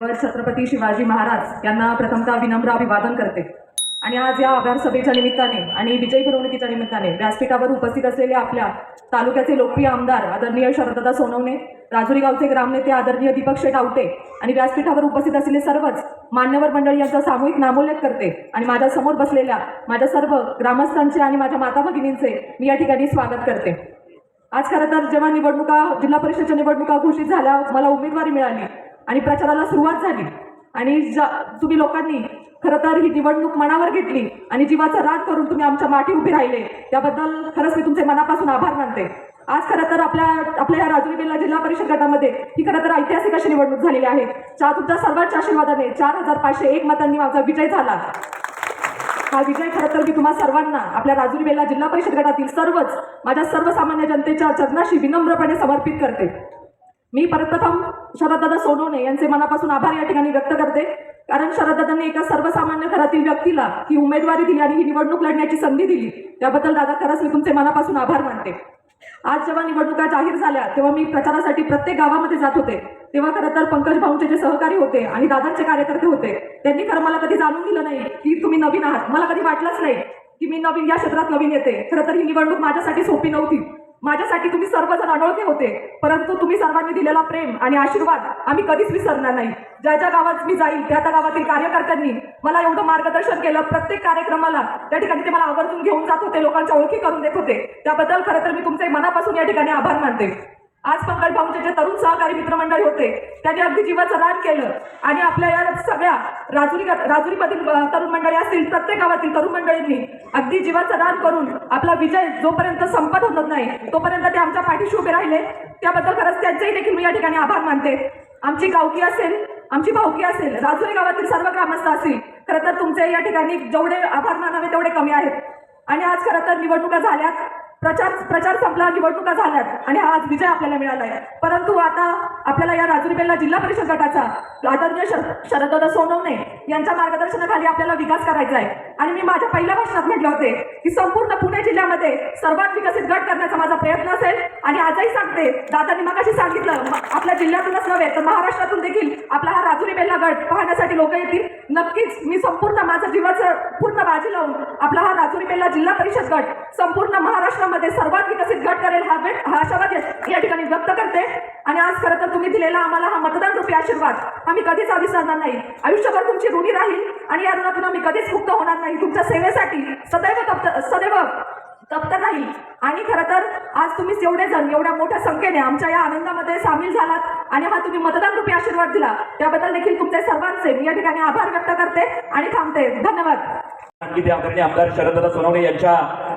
वर छत्रपती शिवाजी महाराज यांना प्रथमतः विनम्र अभिवादन करते. आणि आज या अभ्यास सभेच्या निमित्ताने आणि विजय मिरवणुकीच्या निमित्ताने व्यासपीठावर उपस्थित असलेले आपल्या तालुक्याचे लोकप्रिय आमदार आदरणीय शरददा सोनवणे राजुरी गावचे ग्रामनेते आदरणीय दीपक शेठ आवटे आणि व्यासपीठावर उपस्थित असलेले सर्वच मान्यवर मंडळी यांचा सामूहिक नामोल्लेख करते आणि माझ्यासमोर बसलेल्या माझ्या सर्व ग्रामस्थांचे आणि माझ्या माता भगिनींचे मी या ठिकाणी स्वागत करते. आज खरं तर जेव्हा निवडणुका जिल्हा परिषदच्या निवडणुका घोषित झाल्या मला उमेदवारी मिळाली. आणि प्रचाराला सुरुवात झाली. आणि ज्या तुम्ही लोकांनी खरं तर ही निवडणूक मनावर घेतली आणि जीवाचा राग करून तुम्ही आमच्या माठी उभे राहिले. त्याबद्दल खरंच मी तुमचे मनापासून आभार मानते. आज खरं तर आपल्या आपल्या या राजुरी बेल्ला जिल्हा परिषद गटामध्ये ही खरं तर ऐतिहासिक अशी निवडणूक झालेली आहे. चार तुमच्या सर्वांच्या आशीर्वादाने चार हजार पाचशे एक मतांनी माझा विजय झाला. हा विजय खरं तर मी तुम्हा सर्वांना आपल्या राजुरी बेल्ला जिल्हा परिषद गटातील सर्वच माझ्या सर्वसामान्य जनतेच्या चरणाशी विनम्रपणे समर्पित करते. मी परतप्रथम शरददादा सोनवणे यांचे मनापासून आभार या ठिकाणी व्यक्त करते. कारण शरददादांनी एका सर्वसामान्य घरातील व्यक्तीला ही उमेदवारी दिली आणि ही निवडणूक लढण्याची संधी दिली. त्याबद्दल दादा खरंच मी तुमचे मनापासून आभार मानते. आज जेव्हा निवडणुका जाहीर झाल्या तेव्हा मी प्रचारासाठी प्रत्येक गावामध्ये जात होते. तेव्हा खरं तर पंकज भाऊंचे जे सहकारी होते आणि दादांचे कार्यकर्ते होते त्यांनी खरं मला कधी जाणून दिलं नाही की तुम्ही नवीन आहात. मला कधी वाटलंच नाही की मी नवीन या क्षेत्रात नवीन येते. खरं तर ही निवडणूक माझ्यासाठी सोपी नव्हती. माझ्यासाठी तुम्ही सर्वजण अनोळखे होते परंतु तुम्ही सर्वांनी दिलेला प्रेम आणि आशीर्वाद आम्ही कधीच विसरणार नाही. ज्या ज्या गावात मी जाईल त्या त्या गावातील कार्यकर्त्यांनी मला एवढं मार्गदर्शन केलं प्रत्येक कार्यक्रमाला त्या ठिकाणी ते मला आवर्जून घेऊन जात होते लोकांच्या ओळखी करून देत होते. त्याबद्दल खरं तर मी तुमचे मनापासून या ठिकाणी आभार मानते. आज पंकज भाऊंचे जे तरुण सहकारी मित्रमंडळ होते. त्यांनी अगदी जीवाचं दान केलं. आणि आपल्या या सगळ्या राजुरी राजुरीमधील तरुण मंडळी असतील प्रत्येक गावातील तरुण मंडळींनी अगदी जीवाचं दान करून आपला विजय जोपर्यंत संपत होत नाही तोपर्यंत ते आमच्या पाठीशी उभे राहिले. त्याबद्दल खरंच त्यांचेही देखील मी या ठिकाणी आभार मानते. आमची गावकी असेल आमची भावकी असेल राजुरी गावातील सर्व ग्रामस्थ असतील खरं तर तुमचे या ठिकाणी जेवढे आभार मानावे तेवढे कमी आहेत. आणि आज खरं तर निवडणुका झाल्यात. प्रचार प्रचार संपला निवडणुका झाल्यात आणि हा आज विजय आपल्याला मिळाला आहे. परंतु आता आपल्याला या राजुरीबेला जिल्हा परिषद गटाचा आदरणीय शर शरददादा सोनवणे यांच्या मार्गदर्शनाखाली आपल्याला विकास करायचा आहे. आणि मी माझ्या पहिल्या भाषणात म्हटले होते की संपूर्ण पुणे जिल्ह्यामध्ये सर्वात विकसित गट करण्याचा माझा आणि आजही सांगते दादांनी मगाशी सांगितलं आपल्या जिल्ह्यातूनच नव्हे तर महाराष्ट्रातून देखील आपला हा राजुरी बेल्ला गट पाहण्यासाठी लोक येतील. नक्कीच मी संपूर्ण माझं जीवाचं पूर्ण बाजी लावून आपला हा राजुरी बेल्ला जिल्हा परिषद गट संपूर्ण महाराष्ट्रामध्ये सर्वात विकसित गट करेल हा वेट हा आशावाद या- ठिकाणी व्यक्त करते. आणि आज खरं तर तुम्ही दिलेला आम्हाला हा मतदान रूपी आशीर्वाद. आम्ही कधीच विसरणार नाही. आयुष्यभर तुमची ऋणी राहील आणि या ऋणातून आम्ही कधीच मुक्त होणार नाही. तुमच्या सेवेसाठी सदैव तप्त सदैव तप्त राहील. आणि खरं तर आज तुम्ही एवढे जण एवढ्या मोठ्या संख्येने आमच्या या आनंदामध्ये सामील झालात आणि हा तुम्ही मतदान रूपी आशीर्वाद दिला. त्याबद्दल देखील तुमचे सर्वांचे मी या ठिकाणी आभार व्यक्त करते आणि थांबते. धन्यवाद. आदरणीय आमदार शरददादा सोनवणे यांच्या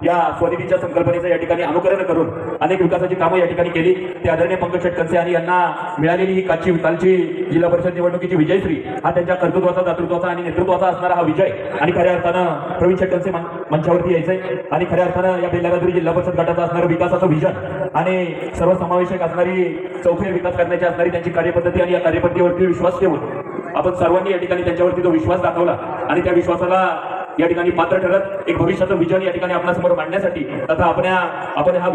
या स्वनिधीच्या संकल्पनेचं या ठिकाणी अनुकरण करून अनेक विकासाची कामं या ठिकाणी केली. ते आदरणीय पंकज शेटकनसे आणि यांना मिळालेली ही कालची कालची जिल्हा परिषद निवडणुकीची विजयश्री हा त्यांच्या कर्तृत्वाचा दातृत्वाचा आणि नेतृत्वाचा असणारा हा विजय आणि खऱ्या अर्थानं प्रवीण शेटकनसे मंचावरती यायचंय आणि खऱ्या अर्थानं या बेल्लाराजुरी जिल्हा परिषद गटाचा असणारं विकासाचं विजन आणि सर्वसमावेशक असणारी चौफेर विकास करण्याची असणारी त्यांची कार्यपद्धती आणि या कार्यपद्धतीवरती विश्वास ठेवून आपण सर्वांनी या ठिकाणी त्यांच्यावरती जो विश्वास दाखवला आणि त्या विश्वासाला या ठिकाणी पात्र ठरत एक भविष्याचा विजन या ठिकाणी आपल्यासमोर मांडण्यासाठी तथा आपण आपण हा